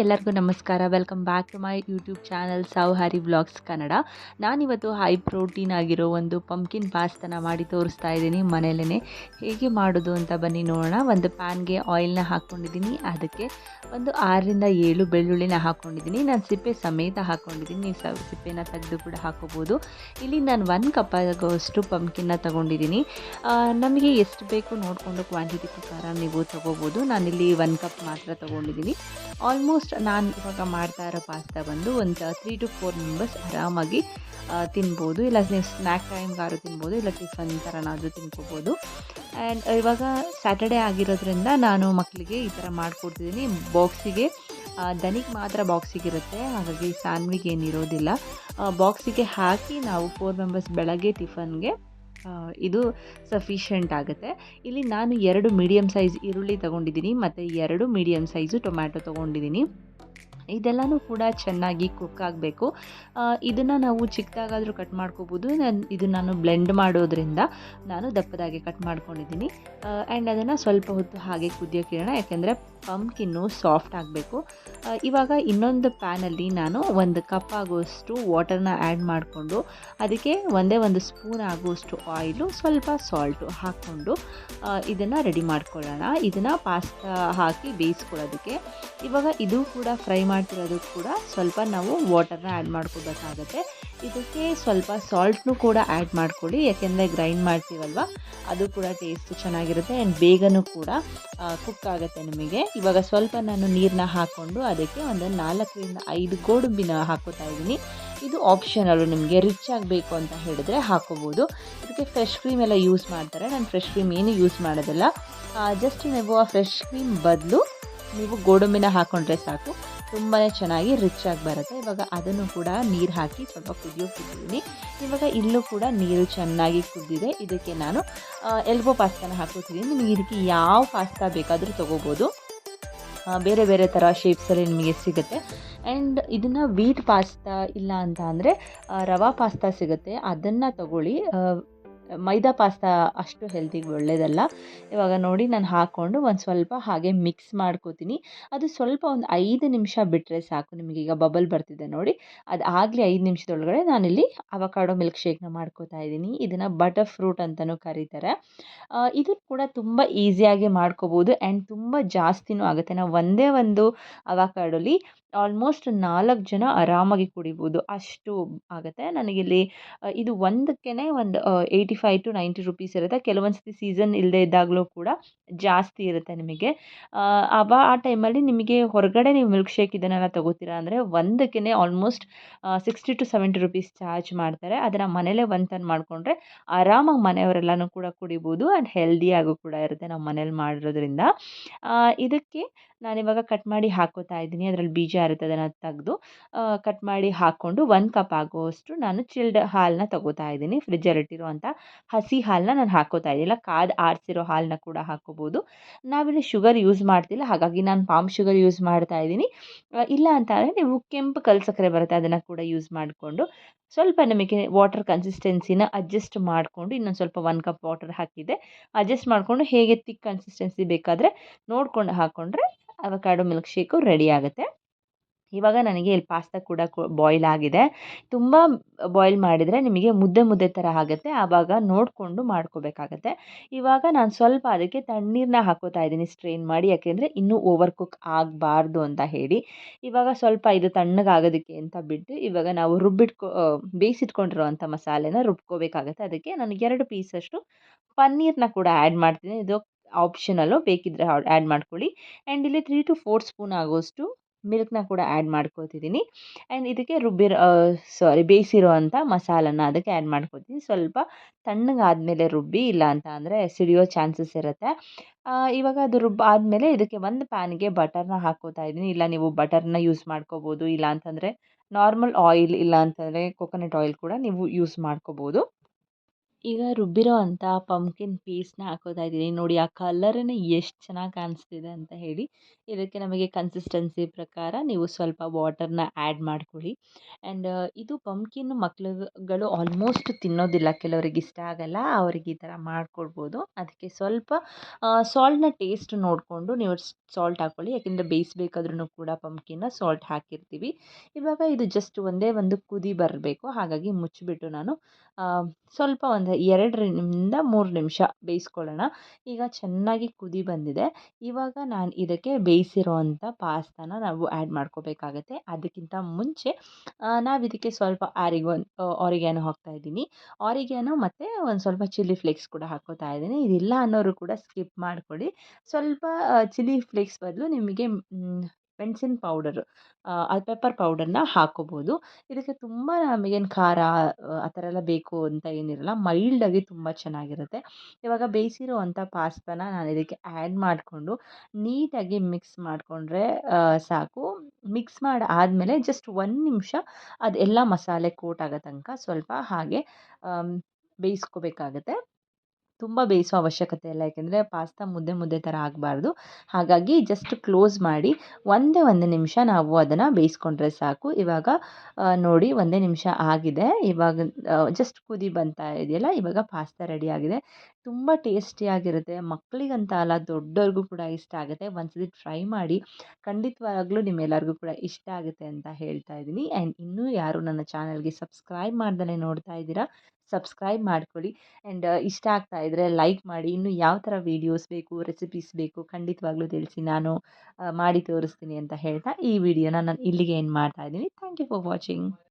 ಎಲ್ಲರಿಗೂ ನಮಸ್ಕಾರ. Welcome back to my YouTube channel Sauhari vlogs Kannada ನಾನಿವತ್ತು ಹೈ ಪ್ರೋಟೀನ್ ಆಗಿರೋ ಒಂದು ಪಂಪ್ಕಿನ್ ಪಾಸ್ತನ ಮಾಡಿ ತೋರಿಸ್ತಾ ಇದ್ದೀನಿ ಮನೆಯಲ್ಲೇ ಹೇಗೆ ಮಾಡೋದು ಅಂತ ಬನ್ನಿ ನೋಡೋಣ. ಒಂದು ಪ್ಯಾನ್ಗೆ ಆಯಿಲ್ನ ಹಾಕ್ಕೊಂಡಿದ್ದೀನಿ ಅದಕ್ಕೆ ಒಂದು ಆರರಿಂದ ಏಳು ಬೆಳ್ಳುಳ್ಳಿನ ಹಾಕ್ಕೊಂಡಿದ್ದೀನಿ ನಾನು ಸಿಪ್ಪೆ ಸಮೇತ ಹಾಕ್ಕೊಂಡಿದ್ದೀನಿ ನೀವು ಸಿಪ್ಪೆನ ತೆಗೆದು ಕೂಡ ಹಾಕೋಬೋದು. ಇಲ್ಲಿ ನಾನು ಒಂದು ಕಪ್ ಆಗೋಷ್ಟು ಪಂಪ್ಕಿನ್ನ ತೊಗೊಂಡಿದ್ದೀನಿ. ನಮಗೆ ಎಷ್ಟು ಬೇಕು ನೋಡಿಕೊಂಡು ಕ್ವಾಂಟಿಟಿ ಪ್ರಕಾರ ನೀವು ತೊಗೋಬೋದು. ನಾನಿಲ್ಲಿ ಒಂದು ಕಪ್ ಮಾತ್ರ ತೊಗೊಂಡಿದ್ದೀನಿ. ಆಲ್ಮೋಸ್ಟ್ ನಾನು ಇವಾಗ ಮಾಡ್ತಾ ಇರೋ ಪಾಸ್ತಾ ಬಂದು ಒಂದು ತ್ರೀ ಟು ಫೋರ್ ಮೆಂಬರ್ಸ್ ಆರಾಮಾಗಿ ಆ, ತಿನ್ಬೋದು. ಇಲ್ಲ ನೀವು ಸ್ನ್ಯಾಕ್ ಟೈಮ್ಗಾದ್ರು ತಿನ್ಬೋದು ಇಲ್ಲ ಟಿಫನ್ ಥರನಾದರೂ ತಿನ್ಕೋಬೋದು. ಆ್ಯಂಡ್ ಇವಾಗ ಸ್ಯಾಟರ್ಡೇ ಆಗಿರೋದ್ರಿಂದ ನಾನು ಮಕ್ಕಳಿಗೆ ಈ ಥರ ಮಾಡಿಕೊಡ್ತಿದ್ದೀನಿ ಬಾಕ್ಸಿಗೆ ದನಿಗೆ ಮಾತ್ರ ಬಾಕ್ಸಿಗಿರುತ್ತೆ ಹಾಗಾಗಿ ಸ್ಯಾನ್ವಿಗೆ ಏನಿರೋದಿಲ್ಲ. ಬಾಕ್ಸಿಗೆ ಹಾಕಿ ನಾವು ಫೋರ್ ಮೆಂಬರ್ಸ್ ಬೆಳಗ್ಗೆ ಟಿಫನ್ಗೆ ಇದು ಸಫಿಷಿಯೆಂಟ್ ಆಗುತ್ತೆ. ಇಲ್ಲಿ ನಾನು ಎರಡು ಮೀಡಿಯಮ್ ಸೈಜ್ ಈರುಳ್ಳಿ ತೊಗೊಂಡಿದ್ದೀನಿ, ಮತ್ತು ಎರಡು ಮೀಡಿಯಮ್ ಸೈಜು ಟೊಮ್ಯಾಟೊ ತೊಗೊಂಡಿದ್ದೀನಿ. ಇದೆಲ್ಲನೂ ಕೂಡ ಚೆನ್ನಾಗಿ ಕುಕ್ ಆಗಬೇಕು. ಇದನ್ನು ನಾವು ಚಿಕ್ಕದಾಗಾದರೂ ಕಟ್ ಮಾಡ್ಕೋಬೋದು. ನಾನು ಇದು ನಾನು ಬ್ಲೆಂಡ್ ಮಾಡೋದ್ರಿಂದ ನಾನು ದಪ್ಪದಾಗೆ ಕಟ್ ಮಾಡ್ಕೊಂಡಿದ್ದೀನಿ. ಆ್ಯಂಡ್ ಅದನ್ನು ಸ್ವಲ್ಪ ಹೊತ್ತು ಹಾಗೆ ಕುದಿಯೋಕೆ ಇಡೋಣ, ಯಾಕೆಂದರೆ ಪಂಪ್ಕಿನ್ನು ಸಾಫ್ಟ್ ಆಗಬೇಕು. ಇವಾಗ ಇನ್ನೊಂದು ಪ್ಯಾನಲ್ಲಿ ನಾನು ಒಂದು ಕಪ್ ಆಗುವಷ್ಟು ವಾಟರ್ನ ಆ್ಯಡ್ ಮಾಡಿಕೊಂಡು, ಅದಕ್ಕೆ ಒಂದೇ ಒಂದು ಸ್ಪೂನ್ ಆಗುವಷ್ಟು ಆಯಿಲು ಸ್ವಲ್ಪ ಸಾಲ್ಟು ಹಾಕ್ಕೊಂಡು ಇದನ್ನು ರೆಡಿ ಮಾಡ್ಕೊಳ್ಳೋಣ. ಇದನ್ನು ಪಾಸ್ತಾ ಹಾಕಿ ಬೇಯಿಸ್ಕೊಳ್ಳೋದಕ್ಕೆ. ಇವಾಗ ಇದು ಕೂಡ ಫ್ರೈ ಮಾಡ್ತಿರೋದು ಕೂಡ ಸ್ವಲ್ಪ ನಾವು ವಾಟರ್ನ ಆ್ಯಡ್ ಮಾಡ್ಕೋಬೇಕಾಗತ್ತೆ ಇದಕ್ಕೆ ಸ್ವಲ್ಪ ಸಾಲ್ಟ್ನು ಕೂಡ ಆ್ಯಡ್ ಮಾಡ್ಕೊಳ್ಳಿ, ಯಾಕೆಂದರೆ ಗ್ರೈಂಡ್ ಮಾಡ್ತೀವಲ್ವ? ಅದು ಕೂಡ ಟೇಸ್ಟ್ ಚೆನ್ನಾಗಿರುತ್ತೆ ಆ್ಯಂಡ್ ಬೇಗನೂ ಕೂಡ ಕುಕ್ ಆಗುತ್ತೆ ನಿಮಗೆ. ಇವಾಗ ಸ್ವಲ್ಪ ನಾನು ನೀರನ್ನ ಹಾಕ್ಕೊಂಡು ಅದಕ್ಕೆ ಒಂದು ನಾಲ್ಕರಿಂದ ಐದು ಗೋಡಂಬಿನ ಹಾಕೋತಾ ಇದ್ದೀನಿ. ಇದು ಆಪ್ಷನಲ್ ನಿಮಗೆ ರಿಚ್ ಆಗಬೇಕು ಅಂತ ಹೇಳಿದ್ರೆ ಹಾಕೋಬೋದು. ಇದಕ್ಕೆ ಫ್ರೆಶ್ ಕ್ರೀಮ್ ಎಲ್ಲ ಯೂಸ್ ಮಾಡ್ತಾರೆ. ನಾನು ಫ್ರೆಶ್ ಕ್ರೀಮ್ ಏನು ಯೂಸ್ ಮಾಡೋದಿಲ್ಲ. ಜಸ್ಟ್ ನೀವು ಆ ಫ್ರೆಶ್ ಕ್ರೀಮ್ ಬದಲು ನೀವು ಗೋಡಂಬಿನ ಹಾಕ್ಕೊಂಡ್ರೆ ಸಾಕು. ತುಂಬಾ ಚೆನ್ನಾಗಿ ರಿಚ್ ಆಗಿ ಬರುತ್ತೆ. ಇವಾಗ ಅದನ್ನು ಕೂಡ ನೀರು ಹಾಕಿ ಸ್ವಲ್ಪ ಕುದಿಯೋಕೆ ಇಟ್ಟಿದ್ದೀನಿ ಇವಾಗ ಇಲ್ಲೂ ಕೂಡ ನೀರು ಚೆನ್ನಾಗಿ ಕುದ್ದಿದೆ. ಇದಕ್ಕೆ ನಾನು ಎಲ್ಬೋ ಪಾಸ್ತಾನ ಹಾಕೋತಿದ್ದೀನಿ. ನಿಮಗೆ ಇದಕ್ಕೆ ಯಾವ ಪಾಸ್ತಾ ಬೇಕಾದರೂ ತೊಗೋಬೋದು. ಬೇರೆ ಬೇರೆ ಥರ ಶೇಪ್ಸಲ್ಲಿ ನಿಮಗೆ ಸಿಗುತ್ತೆ. ಆ್ಯಂಡ್ ಇದನ್ನು ವೀಟ್ ಪಾಸ್ತಾ ಇಲ್ಲ ಅಂತ ಅಂದರೆ ರವಾ ಪಾಸ್ತಾ ಸಿಗುತ್ತೆ. ಅದನ್ನು ತಗೊಳ್ಳಿ. ಮೈದಾ ಪಾಸ್ತಾ ಅಷ್ಟು ಹೆಲ್ತಿಗೆ ಒಳ್ಳೆಯದಲ್ಲ ಇವಾಗ ನೋಡಿ ನಾನು ಹಾಕ್ಕೊಂಡು ಒಂದು ಸ್ವಲ್ಪ ಹಾಗೆ ಮಿಕ್ಸ್ ಮಾಡ್ಕೋತೀನಿ. ಅದು ಸ್ವಲ್ಪ ಒಂದು ಐದು ನಿಮಿಷ ಬಿಟ್ಟರೆ ಸಾಕು. ನಿಮಗೀಗ ಬಬಲ್ ಬರ್ತಿದೆ ನೋಡಿ. ಅದು ಆಗಲಿ ಐದು ನಿಮಿಷದೊಳಗಡೆ ನಾನಿಲ್ಲಿ ಅವಕಾಡೋ ಮಿಲ್ಕ್ ಶೇಕ್ನ ಮಾಡ್ಕೋತಾ ಇದ್ದೀನಿ. ಇದನ್ನು ಬಟರ್ ಫ್ರೂಟ್ ಅಂತಲೂ ಕರೀತಾರೆ. ಇದು ಕೂಡ ತುಂಬ ಈಸಿಯಾಗಿ ಮಾಡ್ಕೋಬೋದು. ಆ್ಯಂಡ್ ತುಂಬ ಜಾಸ್ತಿನೂ ಆಗುತ್ತೆ. ನಾವು ಒಂದೇ ಒಂದು ಅವಕಾಡೋಲಿ ಆಲ್ಮೋಸ್ಟ್ ನಾಲ್ಕು ಜನ ಆರಾಮಾಗಿ ಕುಡಿಬೋದು. ಅಷ್ಟು ಆಗುತ್ತೆ. ನನಗಿಲ್ಲಿ ಇದು ಒಂದಕ್ಕೆ ಒಂದು eighty five to ninety rupees ಇರುತ್ತೆ. ಕೆಲವೊಂದು ಸತಿ ಸೀಸನ್ ಇಲ್ಲದೆ ಇದ್ದಾಗಲೂ ಕೂಡ ಜಾಸ್ತಿ ಇರುತ್ತೆ ನಿಮಗೆ. ಅವ, ಆ ಟೈಮಲ್ಲಿ ನಿಮಗೆ ಹೊರಗಡೆ ನೀವು ಮಿಲ್ಕ್ ಶೇಕ್ ಇದನ್ನೆಲ್ಲ ತಗೋತೀರಾ ಅಂದರೆ ಒಂದಕ್ಕೆ almost sixty to seventy rupees charge ಮಾಡ್ತಾರೆ. ಅದನ್ನು ಮನೇಲೇ ಒಂದು ತಂದು ಮಾಡಿಕೊಂಡ್ರೆ ಆರಾಮಾಗಿ ಮನೆಯವರೆಲ್ಲನೂ ಕೂಡ ಕುಡಿಬೋದು ಆ್ಯಂಡ್ ಹೆಲ್ದಿಯಾಗೂ ಕೂಡ ಇರುತ್ತೆ ನಾವು ಮನೇಲಿ ಮಾಡಿರೋದ್ರಿಂದ. ಇದಕ್ಕೆ ನಾನಿವಾಗ ಕಟ್ ಮಾಡಿ ಹಾಕೋತಾ ಇದ್ದೀನಿ. ಅದರಲ್ಲಿ ಬೀಜ ಇರುತ್ತೆ ಅದನ್ನು ತೆಗೆದು ಕಟ್ ಮಾಡಿ ಹಾಕ್ಕೊಂಡು ಒಂದು ಕಪ್ ಆಗುವಷ್ಟು ನಾನು ಚಿಲ್ಡ್ ಹಾಲನ್ನ ತಗೋತಾ ಇದ್ದೀನಿ. ಫ್ರಿಜ್ಜಲ್ಲಿಟ್ಟಿರುವಂಥ ಹಸಿ ಹಾಲನ್ನ ನಾನು ಹಾಕೋತಾ ಇದ್ದಿಲ್ಲ ಕಾದು ಆರಿಸಿರೋ ಹಾಲನ್ನ ಕೂಡ ಹಾಕೋಬೋದು. ನಾವಿಲ್ಲಿ ಶುಗರ್ ಯೂಸ್ ಮಾಡ್ತಿಲ್ಲ, ಹಾಗಾಗಿ ನಾನು ಪಾಮ್ ಶುಗರ್ ಯೂಸ್ ಮಾಡ್ತಾ ಇದ್ದೀನಿ. ಇಲ್ಲ ಅಂತ ಅಂದರೆ ನೀವು ಕೆಂಪು ಕಲ್ ಸಕ್ಕರೆ ಬರುತ್ತೆ, ಅದನ್ನು ಕೂಡ ಯೂಸ್ ಮಾಡಿಕೊಂಡು. ಸ್ವಲ್ಪ ನಿಮಗೆ ವಾಟರ್ ಕನ್ಸಿಸ್ಟೆನ್ಸಿನ ಅಡ್ಜಸ್ಟ್ ಮಾಡಿಕೊಂಡು, ಇನ್ನೊಂದು ಸ್ವಲ್ಪ ಒನ್ ಕಪ್ ವಾಟರ್ ಹಾಕಿದ್ದೆ. ಅಡ್ಜಸ್ಟ್ ಮಾಡಿಕೊಂಡು ಹೇಗೆ ತಿಕ್ ಕನ್ಸಿಸ್ಟೆನ್ಸಿ ಬೇಕಾದರೆ ನೋಡಿಕೊಂಡು ಹಾಕ್ಕೊಂಡ್ರೆ ಅವಕಾಡೋ ಮಿಲ್ಕ್ ಶೇಕು ರೆಡಿ ಆಗುತ್ತೆ. ಇವಾಗ ನನಗೆ ಇಲ್ಲಿ ಪಾಸ್ತಾ ಕೂಡ ಬಾಯ್ಲ್ ಆಗಿದೆ. ತುಂಬ ಬಾಯ್ಲ್ ಮಾಡಿದರೆ ನಿಮಗೆ ಮುದ್ದೆ ಮುದ್ದೆ ಥರ ಆಗುತ್ತೆ. ಆವಾಗ ನೋಡಿಕೊಂಡು ಮಾಡ್ಕೋಬೇಕಾಗತ್ತೆ. ಇವಾಗ ನಾನು ಸ್ವಲ್ಪ ಅದಕ್ಕೆ ತಣ್ಣೀರನ್ನ ಹಾಕೋತಾ ಇದ್ದೀನಿ ಸ್ಟ್ರೈನ್ ಮಾಡಿ. ಯಾಕೆಂದರೆ ಇನ್ನೂ ಓವರ್ ಕುಕ್ ಆಗಬಾರ್ದು ಅಂತ ಹೇಳಿ. ಇವಾಗ ಸ್ವಲ್ಪ ಇದು ತಣ್ಣಗಾಗೋದಕ್ಕೆ ಅಂತ ಬಿಟ್ಟು ಇವಾಗ ನಾವು ರುಬ್ಬಿಟ್ಕೊ ಬೇಯಿಸಿಟ್ಕೊಂಡಿರೋವಂಥ ಮಸಾಲೆನ ರುಬ್ಕೋಬೇಕಾಗತ್ತೆ. ಅದಕ್ಕೆ ನಾನು ಎರಡು ಪೀಸಷ್ಟು ಪನ್ನೀರನ್ನ ಕೂಡ ಆ್ಯಡ್ ಮಾಡ್ತೀನಿ. ಇದು ಆಪ್ಷನಲ್ಲು ಬೇಕಿದ್ದರೆ ಆ್ಯಡ್ ಮಾಡ್ಕೊಳ್ಳಿ. ಆ್ಯಂಡ್ ಇಲ್ಲಿ ತ್ರೀ ಟು ಫೋರ್ ಸ್ಪೂನ್ ಆಗೋಷ್ಟು ಮಿಲ್ಕ್ನ ಕೂಡ ಆ್ಯಡ್ ಮಾಡ್ಕೋತಿದ್ದೀನಿ ಆ್ಯಂಡ್ ಇದಕ್ಕೆ ರುಬ್ಬಿರೋ ಸಾರಿ ಬೇಯಿಸಿರುವಂಥ ಮಸಾಲನ ಅದಕ್ಕೆ ಆ್ಯಡ್ ಮಾಡ್ಕೊತೀನಿ ಸ್ವಲ್ಪ ತಣ್ಣಗಾದ್ಮೇಲೆ ರುಬ್ಬಿ ಇಲ್ಲ ಅಂತ ಅಂದರೆ ಸಿಡಿಯೋ ಚಾನ್ಸಸ್ ಇರುತ್ತೆ. ಇವಾಗ ಅದು ರುಬ್ಬ ಆದಮೇಲೆ ಇದಕ್ಕೆ ಒಂದು ಪ್ಯಾನ್ಗೆ ಬಟರ್ನ ಹಾಕೋತಾ ಇದ್ದೀನಿ ಇಲ್ಲ ನೀವು ಬಟರ್ನ ಯೂಸ್ ಮಾಡ್ಕೋಬೋದು. ಇಲ್ಲ ಅಂತಂದರೆ ನಾರ್ಮಲ್ ಆಯಿಲ್ ಇಲ್ಲ ಅಂತಂದರೆ ಕೊಕೊನಟ್ ಆಯಿಲ್ ಕೂಡ ನೀವು ಯೂಸ್ ಮಾಡ್ಕೋಬೋದು. ಈಗ ರುಬ್ಬಿರೋ ಅಂಥ ಪಂಪ್ಕಿನ್ ಪೀಸ್ನ ಹಾಕೋತಾ ಇದ್ದೀನಿ. ನೋಡಿ, ಆ ಕಲರೇ ಎಷ್ಟು ಚೆನ್ನಾಗಿ ಕಾಣಿಸ್ತಿದೆ ಅಂತ ಹೇಳಿ ಇದಕ್ಕೆ ನಮಗೆ ಕನ್ಸಿಸ್ಟೆನ್ಸಿ ಪ್ರಕಾರ ನೀವು ಸ್ವಲ್ಪ ವಾಟರ್ನ ಆ್ಯಡ್ ಮಾಡ್ಕೊಳ್ಳಿ. ಆ್ಯಂಡ್ ಇದು ಪಂಪ್ಕಿನ್ ಮಕ್ಳುಗಳು ಆಲ್ಮೋಸ್ಟ್ ತಿನ್ನೋದಿಲ್ಲ. ಕೆಲವರಿಗೆ ಇಷ್ಟ ಆಗಲ್ಲ. ಅವ್ರಿಗೆ ಈ ಥರ ಮಾಡಿಕೊಡ್ಬೋದು. ಅದಕ್ಕೆ ಸ್ವಲ್ಪ ಸಾಲ್ಟ್ನ ಟೇಸ್ಟ್ ನೋಡಿಕೊಂಡು ನೀವು ಸಾಲ್ಟ್ ಹಾಕ್ಕೊಳ್ಳಿ ಯಾಕೆಂದರೆ ಬೇಯಿಸ್ಬೇಕಾದ್ರೂ ಕೂಡ ಪಂಪ್ಕಿನ್ನ ಸಾಲ್ಟ್ ಹಾಕಿರ್ತೀವಿ. ಇವಾಗ ಇದು ಜಸ್ಟ್ ಒಂದೇ ಒಂದು ಕುದಿ ಬರಬೇಕು. ಹಾಗಾಗಿ ಮುಚ್ಚಿಬಿಟ್ಟು ನಾನು ಸ್ವಲ್ಪ ಒಂದು ಎರಡರಿಂದ ಮೂರು ನಿಮಿಷ ಬೇಯಿಸ್ಕೊಳ್ಳೋಣ. ಈಗ ಚೆನ್ನಾಗಿ ಕುದಿ ಬಂದಿದೆ. ಇವಾಗ ನಾನು ಇದಕ್ಕೆ ಬೇಯಿಸಿರೋ ಅಂಥ ಪಾಸ್ತಾನ ನಾವು ಆ್ಯಡ್ ಮಾಡ್ಕೋಬೇಕಾಗತ್ತೆ. ಅದಕ್ಕಿಂತ ಮುಂಚೆ ನಾವು ಇದಕ್ಕೆ ಸ್ವಲ್ಪ ಆರಿಗೋನ್ ಆರಿಗ್ಯಾನೋ ಹಾಕ್ತಾಯಿದ್ದೀನಿ ಆರಿಗ್ಯಾನೋ ಮತ್ತು ಒಂದು ಸ್ವಲ್ಪ ಚಿಲ್ಲಿ ಫ್ಲೇಕ್ಸ್ ಕೂಡ ಹಾಕೋತಾ ಇದ್ದೀನಿ. ಇದಿಲ್ಲ ಅನ್ನೋರು ಕೂಡ ಸ್ಕಿಪ್ ಮಾಡ್ಕೊಳ್ಳಿ. ಸ್ವಲ್ಪ ಚಿಲ್ಲಿ ಫ್ಲೇಕ್ಸ್ ಬದಲು ನಿಮಗೆ ಮೆಣಸಿನ ಪೌಡರ್ ಪೆಪ್ಪರ್ ಪೌಡರ್ನ ಹಾಕ್ಕೋಬೋದು ಇದಕ್ಕೆ ತುಂಬ ನಮಗೇನು ಖಾರ, ಆ ಥರ ಎಲ್ಲ ಬೇಕು ಅಂತ ಏನಿರಲ್ಲ ಮೈಲ್ಡಾಗಿ ತುಂಬ ಚೆನ್ನಾಗಿರುತ್ತೆ. ಇವಾಗ ಬೇಯಿಸಿರುವಂಥ ಪಾಸ್ತಾನ ನಾನು ಇದಕ್ಕೆ ಆ್ಯಡ್ ಮಾಡಿಕೊಂಡು ನೀಟಾಗಿ ಮಿಕ್ಸ್ ಮಾಡಿಕೊಂಡ್ರೆ ಸಾಕು. ಮಿಕ್ಸ್ ಮಾಡಿ ಆದಮೇಲೆ ಜಸ್ಟ್ ಒಂದು ನಿಮಿಷ ಅದೆಲ್ಲ ಮಸಾಲೆ ಕೋಟ್ ಆಗೋ ತನಕ ಸ್ವಲ್ಪ ಹಾಗೆ ಬೇಯಿಸ್ಕೋಬೇಕಾಗತ್ತೆ. ತುಂಬ ಬೇಯಿಸೋ ಅವಶ್ಯಕತೆ ಇಲ್ಲ. ಯಾಕೆಂದರೆ ಪಾಸ್ತಾ ಮುದ್ದೆ ಮುದ್ದೆ ಥರ ಆಗಬಾರ್ದು. ಹಾಗಾಗಿ ಜಸ್ಟ್ ಕ್ಲೋಸ್ ಮಾಡಿ ಒಂದೇ ಒಂದು ನಿಮಿಷ ನಾವು ಅದನ್ನು ಬೇಯಿಸ್ಕೊಂಡ್ರೆ ಸಾಕು. ಇವಾಗ ನೋಡಿ ಒಂದೇ ನಿಮಿಷ ಆಗಿದೆ. ಇವಾಗ ಜಸ್ಟ್ ಕುದಿ ಬಂತಾ ಇದೆಯಲ್ಲ? ಇವಾಗ ಪಾಸ್ತಾ ರೆಡಿ ಆಗಿದೆ. ತುಂಬ ಟೇಸ್ಟಿಯಾಗಿರುತ್ತೆ ಮಕ್ಕಳಿಗಂತ ಅಲ್ಲ, ದೊಡ್ಡವ್ರಿಗೂ ಕೂಡ ಇಷ್ಟ ಆಗುತ್ತೆ. ಒಂದ್ಸತಿ ಟ್ರೈ ಮಾಡಿ ಖಂಡಿತವಾಗ್ಲೂ ನಿಮ್ಮೆಲ್ಲರಿಗೂ ಕೂಡ ಇಷ್ಟ ಆಗುತ್ತೆ ಅಂತ ಹೇಳ್ತಾ ಇದ್ದೀನಿ. ಆ್ಯಂಡ್ ಇನ್ನೂ ಯಾರು ನನ್ನ ಚಾನಲ್ಗೆ ಸಬ್ಸ್ಕ್ರೈಬ್ ಮಾಡ್ದಲೇ ನೋಡ್ತಾ ಇದ್ದೀರಾ ಸಬ್ಸ್ಕ್ರೈಬ್ ಮಾಡ್ಕೊಳ್ಳಿ. ಆ್ಯಂಡ್ ಇಷ್ಟ ಆಗ್ತಾ ಇದ್ದರೆ ಲೈಕ್ ಮಾಡಿ. ಇನ್ನೂ ಯಾವ ಥರ ವೀಡಿಯೋಸ್ ಬೇಕು ರೆಸಿಪೀಸ್ ಬೇಕು ಖಂಡಿತವಾಗ್ಲೂ ತಿಳಿಸಿ. ನಾನು ಮಾಡಿ ತೋರಿಸ್ತೀನಿ ಅಂತ ಹೇಳ್ತಾ ಈ ವಿಡಿಯೋನ ನಾನು ಇಲ್ಲಿಗೆ ಏನು ಮಾಡ್ತಾ ಇದ್ದೀನಿ. Thank you for watching